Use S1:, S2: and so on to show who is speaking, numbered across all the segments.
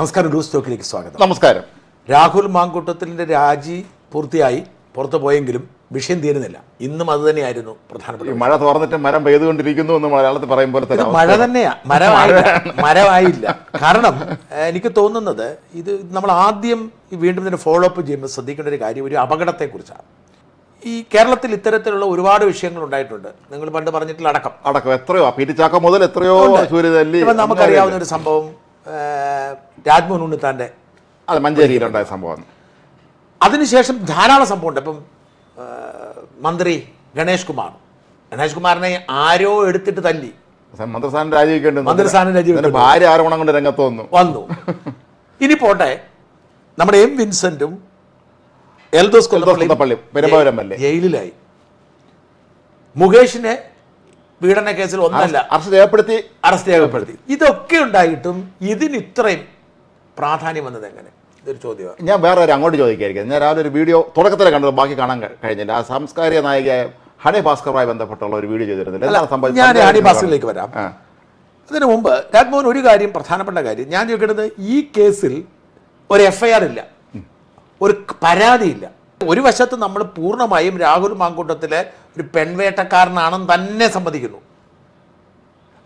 S1: നമസ്കാരം ന്യൂസ് ടോക്കിലേക്ക് സ്വാഗതം നമസ്കാരം രാഹുൽ മാങ്കൂട്ടത്തിൻ്റെ രാജി പൂർത്തിയായി പുറത്തു പോയെങ്കിലും വിഷയം തീരുന്നില്ല ഇന്നും അത് തന്നെയായിരുന്നു പ്രധാനപ്പെട്ട
S2: മഴ തുറന്നിട്ട് മരം പെയ്തുകൊണ്ടിരിക്കുന്നു എന്ന് മലയാളത്തിൽ പറയും പോലെ തന്നെ
S1: മഴ തന്നെയാ മരമായി മരമായില്ല കാരണം എനിക്ക് തോന്നുന്നത് ഇത് നമ്മൾ ആദ്യം വീണ്ടും ഇതിനെ ഫോളോ അപ്പ് ചെയ്യുമ്പോൾ ശ്രദ്ധിക്കേണ്ട ഒരു കാര്യം ഒരു അപകടത്തെക്കുറിച്ചാണ് ഈ കേരളത്തിൽ ഇത്തരത്തിലുള്ള ഒരുപാട് വിഷയങ്ങൾ ഉണ്ടായിട്ടുണ്ട് നിങ്ങൾ പണ്ട് പറഞ്ഞിട്ടുള്ള അടക്കം
S2: അടക്കം എത്രയോ പിരിച്ചാക്കം മുതൽ എത്രയോ
S1: നമുക്കറിയാവുന്ന ഒരു സംഭവം രാജ്മോഹൻ ഉണ്ണിത്താൻ്റെ
S2: അത് മഞ്ചേരിയിലുണ്ടായ സംഭവം
S1: അതിനുശേഷം ധാരാളം സംഭവമുണ്ട് ഇപ്പം മന്ത്രി ഗണേഷ് കുമാർ ഗണേഷ് കുമാറിനെ ആരോ എടുത്തിട്ട് തല്ലി
S2: മന്ത്രിസ്ഥാനം രാജിവെക്കേണ്ടത്
S1: മന്ത്രിസ്ഥാനം രാജിവെക്കേണ്ടത്
S2: ഭാര്യ ആരോപണം കൊണ്ട് രംഗത്ത് വന്നു
S1: വന്നു ഇനി പോട്ടെ നമ്മുടെ എം വിൻസെന്റും എൽദോസ് കൊല്ലപ്പള്ളി പെരുമ്പാവൂരം ജയിലിലായി മുകേഷിനെ പീഡന കേസിൽ ഒന്നല്ല
S2: അറസ്റ്റ് രേഖപ്പെടുത്തി
S1: അറസ്റ്റ് രേഖപ്പെടുത്തി ഇതൊക്കെ ഉണ്ടായിട്ടും ഇതിന് ഇത്രയും പ്രാധാന്യം വന്നത് എങ്ങനെ
S2: ഇതൊരു ചോദ്യമാണ് ഞാൻ വേറെ ഒരു അങ്ങോട്ട് ചോദിക്കായിരിക്കും ഞാൻ രാവിലെ ഒരു വീഡിയോ തുടക്കത്തിൽ കണ്ടത് ബാക്കി കാണാൻ കഴിഞ്ഞില്ല ആ സാംസ്കാരിക നായികയായ ഹണി ഭാസ്കറുമായി ബന്ധപ്പെട്ടുള്ള ഒരു വീഡിയോ ചെയ്തിരുന്നില്ല
S1: ഞാൻ ഹണി ഭാസ്കറിലേക്ക് വരാം അതിനു മുമ്പ് രാജ്മോഹൻ ഒരു കാര്യം പ്രധാനപ്പെട്ട കാര്യം ഞാൻ ചോദിക്കുന്നത് ഈ കേസിൽ ഒരു എഫ്ഐആർ ഇല്ല ഒരു പരാതിയില്ല ഒരു വശത്ത് നമ്മൾ പൂർണ്ണമായും രാഹുൽ മാങ്കൂട്ടത്തിലെ ഒരു പെൺവേട്ടക്കാരനാണെന്ന് തന്നെ സമ്മതിക്കുന്നു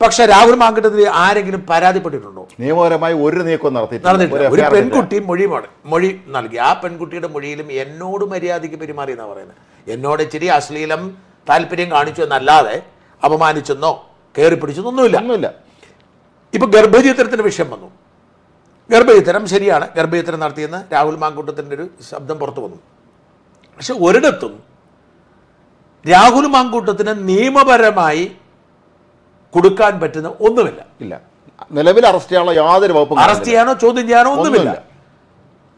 S1: പക്ഷെ രാഹുൽ മാങ്കുട്ടത്തിൽ ആരെങ്കിലും പരാതിപ്പെട്ടിട്ടുണ്ടോ
S2: നിയമപരമായി ഒരു നീക്കം നടത്തി
S1: ഒരു പെൺകുട്ടി മൊഴി മൊഴി നൽകി ആ പെൺകുട്ടിയുടെ മൊഴിയിലും എന്നോട് മര്യാദയ്ക്ക് പെരുമാറി എന്നാണ് പറയുന്നത് എന്നോട് ഇച്ചിരി അശ്ലീലം താല്പര്യം കാണിച്ചു എന്നല്ലാതെ അപമാനിച്ചെന്നോ കയറി പിടിച്ചെന്നൊന്നുമില്ല ഒന്നുമില്ല ഇപ്പൊ ഗർഭചിത്രത്തിന്റെ വിഷയം വന്നു ഗർഭചിത്രം ശരിയാണ് ഗർഭചിത്രം നടത്തിയെന്ന് രാഹുൽ മാങ്കുട്ടത്തിന്റെ ഒരു ശബ്ദം പുറത്തു വന്നു പക്ഷെ ഒരിടത്തും രാഹുൽ മാങ്കൂട്ടത്തിന് നിയമപരമായി കൊടുക്കാൻ പറ്റുന്ന ഒന്നുമില്ല
S2: ഇല്ല നിലവിൽ അറസ്റ്റ് ചെയ്യാനോ യാതൊരു വകുപ്പ്
S1: അറസ്റ്റ് ചെയ്യാനോ ചോദ്യം ചെയ്യാനോ ഒന്നുമില്ല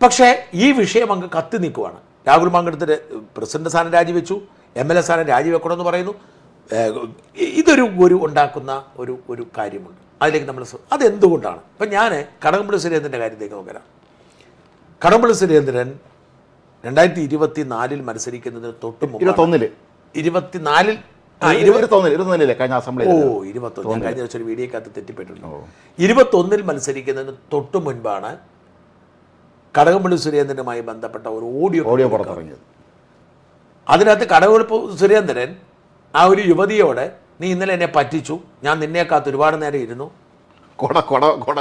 S1: പക്ഷേ ഈ വിഷയം അങ്ങ് കത്തി നിൽക്കുവാണ് രാഹുൽ മാങ്കൂട്ടത്തിന് പ്രസിഡന്റ് സ്ഥാനം രാജിവെച്ചു എം എൽ എ സ്ഥാനം രാജിവെക്കണമെന്ന് പറയുന്നു ഇതൊരു ഒരു ഉണ്ടാക്കുന്ന ഒരു ഒരു കാര്യമുണ്ട് അതിലേക്ക് നമ്മൾ അതെന്തുകൊണ്ടാണ് ഇപ്പം ഞാൻ കടകംപള്ളി സുരേന്ദ്രൻ്റെ കാര്യത്തേക്ക് നോക്കരാം കടകംപള്ളി സുരേന്ദ്രൻ രണ്ടായിരത്തി ഇരുപത്തി നാലിൽ മത്സരിക്കുന്നതിന് തൊട്ട് ഇരുപത്തൊന്നില് ഇരുപത്തിനാലിൽ ഓ ഇരുപത്തൊന്ന് കഴിഞ്ഞ ദിവസം ഒരു വീഡിയോക്കകത്ത് തെറ്റിപ്പെട്ടിട്ടുണ്ട് ഇരുപത്തൊന്നിൽ മത്സരിക്കുന്നതിന് തൊട്ട് മുൻപാണ് കടകംപള്ളി സുരേന്ദ്രനുമായി ബന്ധപ്പെട്ട ഒരു ഓഡിയോ ഓഡിയോ പുറത്തിറങ്ങിയത് അതിനകത്ത് കടകംപള്ളി സുരേന്ദ്രൻ ആ ഒരു യുവതിയോട് നീ ഇന്നലെ എന്നെ പറ്റിച്ചു ഞാൻ നിന്നെ ഒരുപാട് നേരം ഇരുന്നു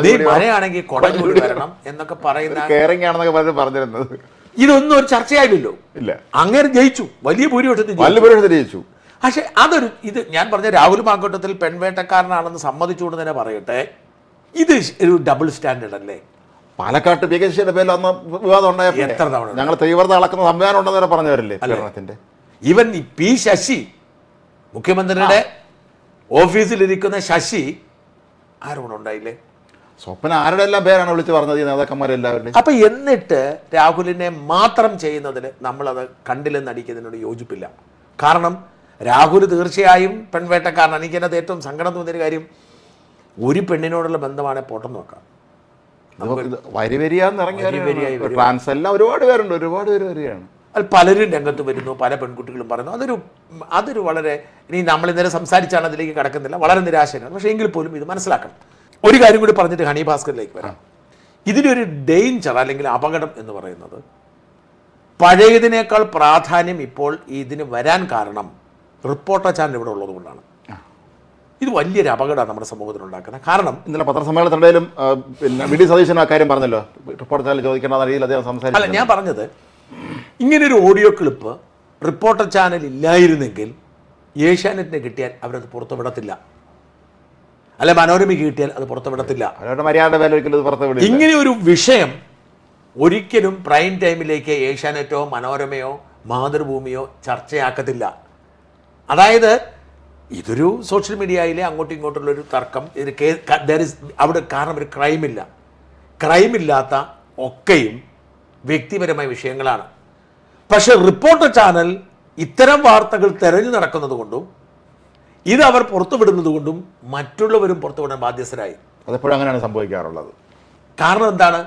S1: നീ മഴയാണെങ്കിൽ കൊടഞ്ഞൂരി വരണം എന്നൊക്കെ പറയുന്ന
S2: ആണെന്നൊക്കെ പറഞ്ഞിരുന്നത്
S1: ഇതൊന്നും ഒരു ചർച്ചയായില്ലല്ലോ ഇല്ല അങ്ങനെ ജയിച്ചു വലിയ ഭൂരിപക്ഷത്തിൽ
S2: വലിയ ഭൂരിപക്ഷത്തിൽ ജയിച്ചു
S1: പക്ഷെ അതൊരു ഇത് ഞാൻ പറഞ്ഞ രാഹുൽ മാങ്കോട്ടത്തിൽ പെൺവേട്ടക്കാരനാണെന്ന് സമ്മതിച്ചുകൊണ്ട് തന്നെ പറയട്ടെ ഇത് ഒരു ഡബിൾ സ്റ്റാൻഡേർഡ് അല്ലേ
S2: പാലക്കാട്ട് പി കെ ശശിയുടെ പേരിൽ അന്ന് വിവാദം ഉണ്ടായ എത്ര തവണ ഞങ്ങൾ തീവ്രത അളക്കുന്ന സംവിധാനം ഉണ്ടെന്ന് വരെ പറഞ്ഞവരല്ലേ
S1: കേരളത്തിന്റെ ഇവൻ പി ശശി മുഖ്യമന്ത്രിയുടെ ഓഫീസിലിരിക്കുന്ന ശശി ആരോടുണ്ടായില്ലേ
S2: സ്വപ്ന ആരുടെ എല്ലാം പേരാണ് വിളിച്ച് പറഞ്ഞത് നേതാക്കന്മാരെല്ലാവരുടെയും
S1: അപ്പൊ എന്നിട്ട് രാഹുലിനെ മാത്രം ചെയ്യുന്നതിന് അത് കണ്ടില്ലെന്ന് അടിക്കുന്നതിനോട് യോജിപ്പില്ല കാരണം രാഹുൽ തീർച്ചയായും പെൺവേട്ടക്കാരൻ എനിക്കതിനകത്ത് ഏറ്റവും സങ്കടം തോന്നിയൊരു കാര്യം ഒരു പെണ്ണിനോടുള്ള ബന്ധമാണ് പൊട്ടെന്ന് നോക്കാം
S2: എല്ലാം ഒരുപാട് പേരുണ്ട് ഒരുപാട് പേര് വരികയാണ്
S1: അത് പലരും രംഗത്ത് വരുന്നു പല പെൺകുട്ടികളും പറയുന്നു അതൊരു അതൊരു വളരെ ഇനി നമ്മൾ ഇന്നലെ സംസാരിച്ചാണ് അതിലേക്ക് കടക്കുന്നില്ല വളരെ നിരാശയാണ് പക്ഷേ എങ്കിൽ പോലും ഇത് മനസ്സിലാക്കണം ഒരു കാര്യം കൂടി പറഞ്ഞിട്ട് ഹണി ഭാസ്കറിലേക്ക് വരാം ഇതിനൊരു ഡേഞ്ചർ അല്ലെങ്കിൽ അപകടം എന്ന് പറയുന്നത് പഴയതിനേക്കാൾ പ്രാധാന്യം ഇപ്പോൾ ഇതിന് വരാൻ കാരണം റിപ്പോർട്ടർ ചാനൽ ഇവിടെ ഉള്ളതുകൊണ്ടാണ് ഇത് വലിയൊരു അപകടമാണ് നമ്മുടെ സമൂഹത്തിൽ ഉണ്ടാക്കുന്നത് കാരണം
S2: ഇന്നലെ പത്രസമ്മേളനത്തിനിടയിലും പിന്നെ വിഡി സതീശൻ ആ കാര്യം പറഞ്ഞല്ലോ റിപ്പോർട്ടർ ചാനൽ ചോദിക്കേണ്ട രീതിയിൽ അദ്ദേഹം സംസാരിച്ചു
S1: അല്ല ഞാൻ പറഞ്ഞത് ഇങ്ങനൊരു ഓഡിയോ ക്ലിപ്പ് റിപ്പോർട്ടർ ചാനൽ ഇല്ലായിരുന്നെങ്കിൽ ഏഷ്യാനെറ്റിന് കിട്ടിയാൽ അവരത് പുറത്തുവിടത്തില്ല അല്ലെ മനോരമ കിട്ടിയാൽ അത് പുറത്തുവിടത്തില്ല ഇങ്ങനെ ഒരു വിഷയം ഒരിക്കലും പ്രൈം ടൈമിലേക്ക് ഏഷ്യാനെറ്റോ മനോരമയോ മാതൃഭൂമിയോ ചർച്ചയാക്കത്തില്ല അതായത് ഇതൊരു സോഷ്യൽ മീഡിയയിലെ അങ്ങോട്ടും ഇങ്ങോട്ടുള്ള ഒരു തർക്കം ഇതിന് ഇസ് അവിടെ കാരണം ഒരു ക്രൈമില്ല ക്രൈമില്ലാത്ത ഒക്കെയും വ്യക്തിപരമായ വിഷയങ്ങളാണ് പക്ഷേ റിപ്പോർട്ടർ ചാനൽ ഇത്തരം വാർത്തകൾ തെരഞ്ഞു നടക്കുന്നത് കൊണ്ടും ഇത് അവർ പുറത്തുവിടുന്നത് കൊണ്ടും മറ്റുള്ളവരും പുറത്തുവിടാൻ ബാധ്യസ്ഥരായി
S2: അതെപ്പോഴും അങ്ങനെയാണ് സംഭവിക്കാറുള്ളത്
S1: കാരണം എന്താണ്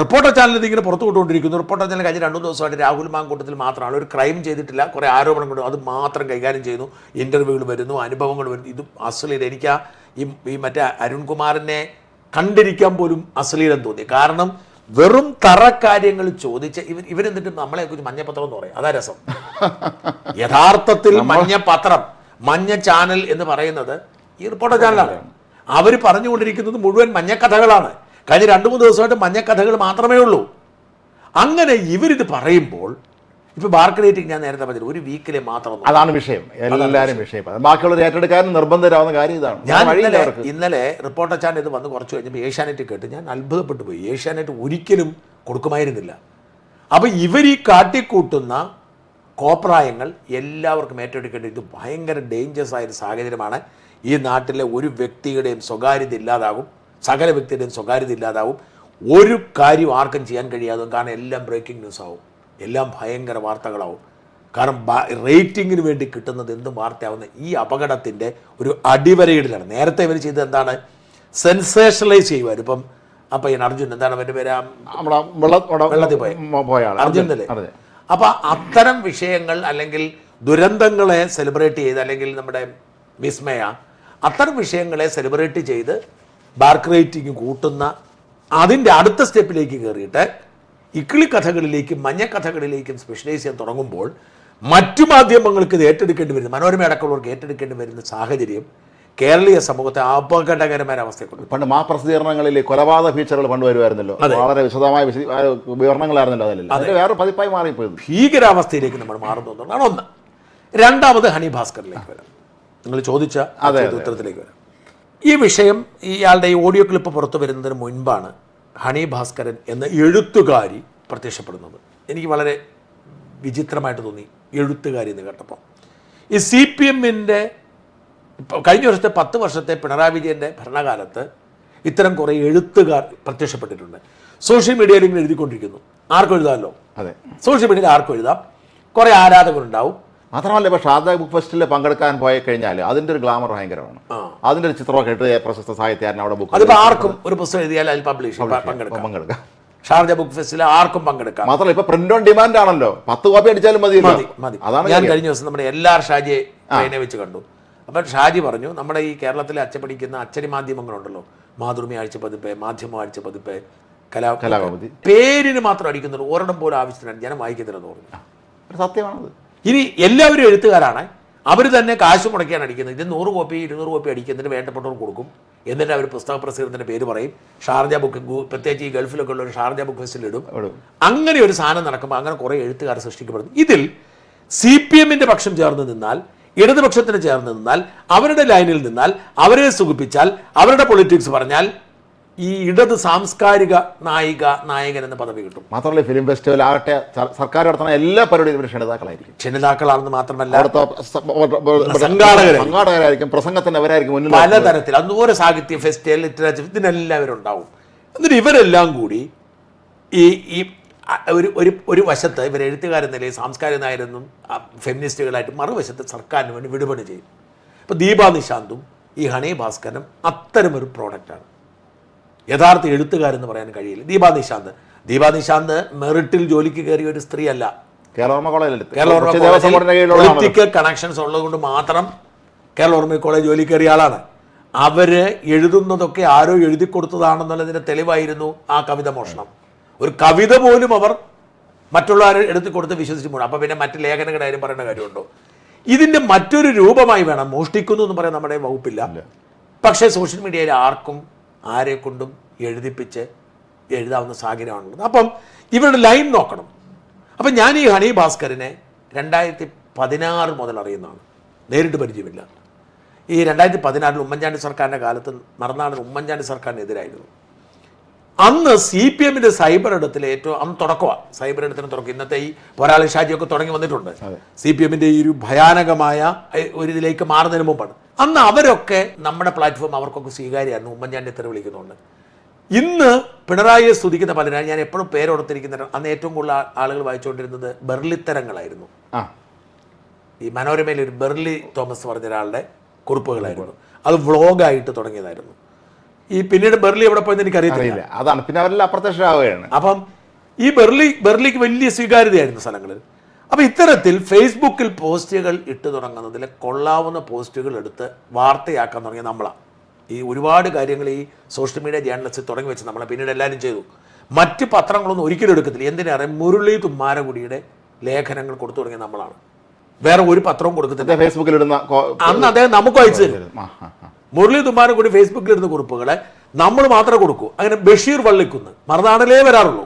S1: റിപ്പോർട്ടർ ചാനൽ ഇതിങ്ങനെ പുറത്തു കൊണ്ടുകൊണ്ടിരിക്കുന്നു റിപ്പോർട്ടർ ചാനൽ കഴിഞ്ഞ രണ്ടു ദിവസമായിട്ട് രാഹുൽ മാങ്കൂട്ടത്തിൽ മാത്രമാണ് ഒരു ക്രൈം ചെയ്തിട്ടില്ല കുറേ ആരോപണങ്ങൾ അത് മാത്രം കൈകാര്യം ചെയ്യുന്നു ഇൻ്റർവ്യൂകൾ വരുന്നു അനുഭവങ്ങൾ വരുന്നു ഇത് അശ്ലീല എനിക്ക് ആ ഈ ഈ മറ്റേ അരുൺകുമാറിനെ കണ്ടിരിക്കാൻ പോലും അശ്ലീലം തോന്നി കാരണം വെറും തറക്കാര്യങ്ങൾ ചോദിച്ച ഇവൻ ഇവരെന്നിട്ട് നമ്മളെ കുറിച്ച് മഞ്ഞപത്രം എന്ന് പറയാം അതാ രസം യഥാർത്ഥത്തിൽ മഞ്ഞപത്രം മഞ്ഞ ചാനൽ എന്ന് പറയുന്നത് ഈ റിപ്പോർട്ടർ ചാനലാണ് അവർ പറഞ്ഞുകൊണ്ടിരിക്കുന്നത് മുഴുവൻ മഞ്ഞക്കഥകളാണ് കഴിഞ്ഞ രണ്ട് മൂന്ന് ദിവസമായിട്ട് മഞ്ഞക്കഥകൾ മാത്രമേ ഉള്ളൂ അങ്ങനെ ഇവരിത് പറയുമ്പോൾ ഇപ്പൊ ബാർക്കറേറ്റിംഗ് ഞാൻ നേരത്തെ പറഞ്ഞത് ഒരു വീക്കിലെ മാത്രം
S2: അതാണ് വിഷയം എല്ലാവരും വിഷയം ബാക്കിയുള്ള ഏറ്റെടുക്കാനും നിർബന്ധരാവുന്ന കാര്യം ഇതാണ്
S1: ഞാൻ ഇന്നലെ ഇന്നലെ റിപ്പോർട്ടർ ചാനൽ ഇത് വന്ന് കുറച്ച് കഴിഞ്ഞപ്പോൾ ഏഷ്യാനെറ്റ് കേട്ട് ഞാൻ അത്ഭുതപ്പെട്ടു പോയി ഏഷ്യാനെറ്റ് ഒരിക്കലും കൊടുക്കുമായിരുന്നില്ല അപ്പോൾ ഇവർ ഈ കാട്ടിക്കൂട്ടുന്ന കോപ്രായങ്ങൾ എല്ലാവർക്കും ഏറ്റെടുക്കേണ്ടത് ഇത് ഭയങ്കര ഡേഞ്ചറസ് ആയൊരു സാഹചര്യമാണ് ഈ നാട്ടിലെ ഒരു വ്യക്തിയുടെയും സ്വകാര്യത ഇല്ലാതാകും സകല വ്യക്തിയുടെയും സ്വകാര്യത ഇല്ലാതാവും ഒരു കാര്യം ആർക്കും ചെയ്യാൻ കഴിയാതും കാരണം എല്ലാം ബ്രേക്കിംഗ് ന്യൂസ് ആവും എല്ലാം ഭയങ്കര വാർത്തകളാവും കാരണം റേറ്റിങ്ങിന് വേണ്ടി കിട്ടുന്നത് എന്തും വാർത്തയാവുന്ന ഈ അപകടത്തിൻ്റെ ഒരു അടിവരയിടലാണ് നേരത്തെ ഇവർ ചെയ്തത് എന്താണ് സെൻസേഷണലൈസ് ചെയ്യുമായിരുന്നു ഇപ്പം അപ്പം അർജുൻ എന്താണ് അവൻ്റെ പേര്
S2: വെള്ളത്തിൽ പോയ
S1: അർജുൻ അല്ലേ അപ്പോൾ അത്തരം വിഷയങ്ങൾ അല്ലെങ്കിൽ ദുരന്തങ്ങളെ സെലിബ്രേറ്റ് ചെയ്ത് അല്ലെങ്കിൽ നമ്മുടെ വിസ്മയ അത്തരം വിഷയങ്ങളെ സെലിബ്രേറ്റ് ചെയ്ത് ബാർക്ക് റേറ്റിംഗ് കൂട്ടുന്ന അതിൻ്റെ അടുത്ത സ്റ്റെപ്പിലേക്ക് കയറിയിട്ട് ഇക്കിളി കഥകളിലേക്കും മഞ്ഞക്കഥകളിലേക്കും സ്പെഷ്യലൈസ് ചെയ്യാൻ തുടങ്ങുമ്പോൾ മറ്റു മാധ്യമങ്ങൾക്ക് ഇത് ഏറ്റെടുക്കേണ്ടി വരുന്ന മനോരമ അടക്കമുള്ളവർക്ക് ഏറ്റെടുക്കേണ്ടി വരുന്ന സാഹചര്യം കേരളീയ സമൂഹത്തെ അപകടകരമായ അവസ്ഥയെ
S2: പണ്ട് മാ പ്രസിദ്ധീകരണങ്ങളിൽ കൊലപാതക ഫീച്ചറുകൾ പണ്ട് വരുമായിരുന്നല്ലോ വളരെ വിശദമായ വിവരണങ്ങളായിരുന്നല്ലോ അതിലല്ല അതിൽ വേറെ പതിപ്പായി മാറിപ്പോയത്
S1: ഭീകരാവസ്ഥയിലേക്ക് നമ്മൾ മാറുന്നു എന്നുള്ളതാണ് ഒന്ന് രണ്ടാമത് ഹണി ഭാസ്കറിലേക്ക് വരാം നിങ്ങൾ ചോദിച്ച ഉത്തരത്തിലേക്ക് വരാം ഈ വിഷയം ഇയാളുടെ ഈ ഓഡിയോ ക്ലിപ്പ് പുറത്തു വരുന്നതിന് മുൻപാണ് ഹണി ഭാസ്കരൻ എന്ന എഴുത്തുകാരി പ്രത്യക്ഷപ്പെടുന്നത് എനിക്ക് വളരെ വിചിത്രമായിട്ട് തോന്നി എഴുത്തുകാരി എന്ന് കേട്ടപ്പോൾ ഈ സി പി എമ്മിൻ്റെ കഴിഞ്ഞ വർഷത്തെ പത്ത് വർഷത്തെ പിണറായി വിജയൻ്റെ ഭരണകാലത്ത് ഇത്തരം കുറേ എഴുത്തുകാർ പ്രത്യക്ഷപ്പെട്ടിട്ടുണ്ട് സോഷ്യൽ മീഡിയയിൽ ഇങ്ങനെ എഴുതിക്കൊണ്ടിരിക്കുന്നു ആർക്കും എഴുതാമല്ലോ അതെ സോഷ്യൽ മീഡിയയിൽ ആർക്കും എഴുതാം കുറേ ആരാധകരുണ്ടാവും
S2: മാത്രമല്ല ഇപ്പോൾ ഷാർജ ബുക്ക് ഫെസ്റ്റിൽ പങ്കെടുക്കാൻ പോയി കഴിഞ്ഞാൽ അതിൻ്റെ ഒരു ഗ്ലാമർ ഭയങ്കരമാണ് അതിൻ്റെ ഒരു ചിത്രമൊക്കെ ഇട്ട് പ്രശസ്ത സാഹിത്യകാരൻ അവിടെ ബുക്ക്
S1: അതിപ്പോൾ ആർക്കും ഒരു പുസ്തകം എഴുതിയാൽ അതിൽ പബ്ലിഷ് പങ്കെടുക്കാം പങ്കെടുക്കാം ഷാർജ ബുക്ക് ഫെസ്റ്റിൽ ആർക്കും പങ്കെടുക്കാം
S2: മാത്രമല്ല ഇപ്പൊ പ്രിന്റ് ഓൺ ഡിമാൻഡ് ആണല്ലോ പത്ത് കോപ്പി അടിച്ചാലും മതി
S1: മതി അതാണ് ഞാൻ കഴിഞ്ഞ ദിവസം നമ്മുടെ എല്ലാ ഷാജിയെ വെച്ച് കണ്ടു അപ്പം ഷാജി പറഞ്ഞു നമ്മുടെ ഈ കേരളത്തിലെ അച്ചടിക്കുന്ന അച്ചടി മാധ്യമങ്ങളുണ്ടല്ലോ മാതൃമി ആഴ്ച പതിപ്പ് മാധ്യമ ആഴ്ച പതിപ്പ് കലാ കലാകൗമുദി പേരിന് മാത്രം അടിക്കുന്നുള്ളൂ ഒരിടം പോലും ആവശ്യത്തിനാണ് ജനം വായിക്കുന്നില്ലെന്ന്
S2: പറഞ്ഞു സത്യമാണത്
S1: ഇനി എല്ലാവരും എഴുത്തുകാരാണ് അവർ തന്നെ കാശ് മുടക്കിയാണ് അടിക്കുന്നത് ഇത് നൂറ് കോപ്പി ഇരുന്നൂറ് കോപ്പി അടിക്കുന്നതിന് വേണ്ടപ്പെട്ടവർ കൊടുക്കും എന്നിട്ട് അവർ പുസ്തക പ്രസിദ്ധത്തിൻ്റെ പേര് പറയും ഷാർജ ബുക്ക് പ്രത്യേകിച്ച് ഈ ഗൾഫിലൊക്കെ ഉള്ള ഒരു ഷാർജ ബുക്ക് ഇടും അങ്ങനെ ഒരു സാധനം നടക്കുമ്പോൾ അങ്ങനെ കുറേ എഴുത്തുകാർ സൃഷ്ടിക്കപ്പെടുന്നു ഇതിൽ സി പി എമ്മിൻ്റെ പക്ഷം ചേർന്ന് നിന്നാൽ ഇടതുപക്ഷത്തിന് ചേർന്ന് നിന്നാൽ അവരുടെ ലൈനിൽ നിന്നാൽ അവരെ സുഖിപ്പിച്ചാൽ അവരുടെ പൊളിറ്റിക്സ് പറഞ്ഞാൽ ഈ ഇടത് സാംസ്കാരിക നായിക നായകൻ എന്ന പദവി കിട്ടും
S2: മാത്രമല്ല ഫിലിം ഫെസ്റ്റിവൽ ആകട്ടെ സർക്കാർ നടത്തുന്ന എല്ലാ പരിപാടിയും ഇവർ ക്ഷണിതാക്കളായിരിക്കും
S1: ക്ഷണിതാക്കളാണെന്ന് മാത്രമല്ല
S2: സംഘാടകരായിരിക്കും പ്രസംഗത്തിന് അവരായിരിക്കും
S1: മുന്നിൽ പലതരത്തിൽ അതുപോലെ സാഹിത്യ ഫെസ്റ്റിവൽ ലിറ്ററേച്ചർ ഇതിനെല്ലാം ഉണ്ടാവും എന്നിട്ട് ഇവരെല്ലാം കൂടി ഈ ഈ ഒരു ഒരു ഒരു വശത്ത് ഇവർ എഴുത്തുകാരെന്ന നിലയിൽ സാംസ്കാരിക നായരെന്നും ഫെമിനിസ്റ്റുകളായിട്ട് മറുവശത്ത് സർക്കാരിന് വേണ്ടി വിടുപണി ചെയ്യും ഇപ്പോൾ ദീപാ നിശാന്തും ഈ ഹണി ഭാസ്കരനും അത്തരമൊരു പ്രോഡക്റ്റാണ് യഥാർത്ഥ എഴുത്തുകാരെന്ന് പറയാൻ കഴിയില്ല ദീപാ നിശാന്ത് ദീപാ നിശാന്ത് മെറിറ്റിൽ ജോലിക്ക് കയറിയ ഒരു സ്ത്രീയല്ല
S2: കേരളോർമ്മ കോളേജിൽ
S1: പൊളിറ്റിക്കൽ കണക്ഷൻസ് ഉള്ളതുകൊണ്ട് മാത്രം ഓർമ്മ കോളേജ് ജോലി കയറിയ ആളാണ് അവർ എഴുതുന്നതൊക്കെ ആരോ എഴുതി കൊടുത്തതാണെന്നുള്ളതിൻ്റെ തെളിവായിരുന്നു ആ കവിത മോഷണം ഒരു കവിത പോലും അവർ മറ്റുള്ളവരെ എടുത്തു കൊടുത്ത് വിശ്വസിച്ച് പോകണം അപ്പോൾ പിന്നെ മറ്റ് ലേഖനങ്ങളുടെ ആരും പറയേണ്ട കാര്യമുണ്ടോ ഇതിൻ്റെ മറ്റൊരു രൂപമായി വേണം മോഷ്ടിക്കുന്നു എന്ന് പറയാൻ നമ്മുടെ വകുപ്പില്ല പക്ഷേ സോഷ്യൽ മീഡിയയിൽ ആർക്കും ആരെ കൊണ്ടും എഴുതിപ്പിച്ച് എഴുതാവുന്ന സാഹചര്യമാണുള്ളത് അപ്പം ഇവരുടെ ലൈൻ നോക്കണം അപ്പം ഞാൻ ഈ ഹണി ഭാസ്കറിനെ രണ്ടായിരത്തി പതിനാറ് മുതൽ അറിയുന്നതാണ് നേരിട്ട് പരിചയമില്ല ഈ രണ്ടായിരത്തി പതിനാറിൽ ഉമ്മൻചാണ്ടി സർക്കാരിൻ്റെ കാലത്ത് നടന്നാണ് ഉമ്മൻചാണ്ടി സർക്കാരിനെതിരായിരുന്നു അന്ന് സി പി എമ്മിന്റെ സൈബർ ഇടത്തിൽ ഏറ്റവും അന്ന് തുടക്കമാണ് സൈബർ ഇടത്തിന് തുടക്കം ഇന്നത്തെ ഈ പോരാളി ഷാജിയൊക്കെ തുടങ്ങി വന്നിട്ടുണ്ട് സി പി എമ്മിന്റെ ഈ ഒരു ഭയാനകമായ ഒരു ഇതിലേക്ക് മാറുന്നതിന് മുമ്പാണ് അന്ന് അവരൊക്കെ നമ്മുടെ പ്ലാറ്റ്ഫോം അവർക്കൊക്കെ സ്വീകാര്യമായിരുന്നു ഉമ്മൻചാണ്ടി ഇത്ര വിളിക്കുന്നുണ്ട് ഇന്ന് പിണറായിയെ സ്തുതിക്കുന്ന പലരും ഞാൻ എപ്പോഴും പേരോടത്തിരിക്കുന്ന അന്ന് ഏറ്റവും കൂടുതൽ ആളുകൾ വായിച്ചുകൊണ്ടിരുന്നത് ബെർലിത്തരങ്ങളായിരുന്നു ഈ മനോരമയിൽ ഒരു ബെർലി തോമസ് പറഞ്ഞ ഒരാളുടെ കുറിപ്പുകളായിരുന്നു അത് വ്ളോഗായിട്ട് തുടങ്ങിയതായിരുന്നു ഈ പിന്നീട് ബെർലി എവിടെ പോയെന്ന് എനിക്ക് അറിയത്തില്ല
S2: അതാണ് പിന്നെ അവരെല്ലാം അപ്രത്യക്ഷമാവുകയാണ്
S1: അപ്പം ഈ ബെർലി ബെർലിക്ക് വലിയ സ്വീകാര്യതയായിരുന്നു സ്ഥലങ്ങളിൽ അപ്പോൾ ഇത്തരത്തിൽ ഫേസ്ബുക്കിൽ പോസ്റ്റുകൾ ഇട്ട് തുടങ്ങുന്നതിൽ കൊള്ളാവുന്ന പോസ്റ്റുകൾ എടുത്ത് വാർത്തയാക്കാൻ തുടങ്ങിയ നമ്മളാണ് ഈ ഒരുപാട് കാര്യങ്ങൾ ഈ സോഷ്യൽ മീഡിയ ജേർണലിസ്റ്റ് തുടങ്ങി വെച്ച് നമ്മളെ പിന്നീട് എല്ലാവരും ചെയ്തു മറ്റ് പത്രങ്ങളൊന്നും ഒരിക്കലും എടുക്കത്തില്ല എന്തിനേറെ മുരളി തുമ്മാരകുടിയുടെ ലേഖനങ്ങൾ കൊടുത്തു തുടങ്ങിയ നമ്മളാണ് വേറെ ഒരു പത്രവും കൊടുക്കത്തില്ല ഫേസ്ബുക്കിൽ ഇടുന്ന അന്ന് അദ്ദേഹം നമുക്ക് അയച്ചു തരും മുരളി തുമ്മാനും കൂടി ഫേസ്ബുക്കിലിരുന്ന കുറിപ്പുകൾ നമ്മൾ മാത്രമേ കൊടുക്കൂ അങ്ങനെ ബഷീർ വള്ളിക്കുന്ന് മറുനാടലേ വരാറുള്ളൂ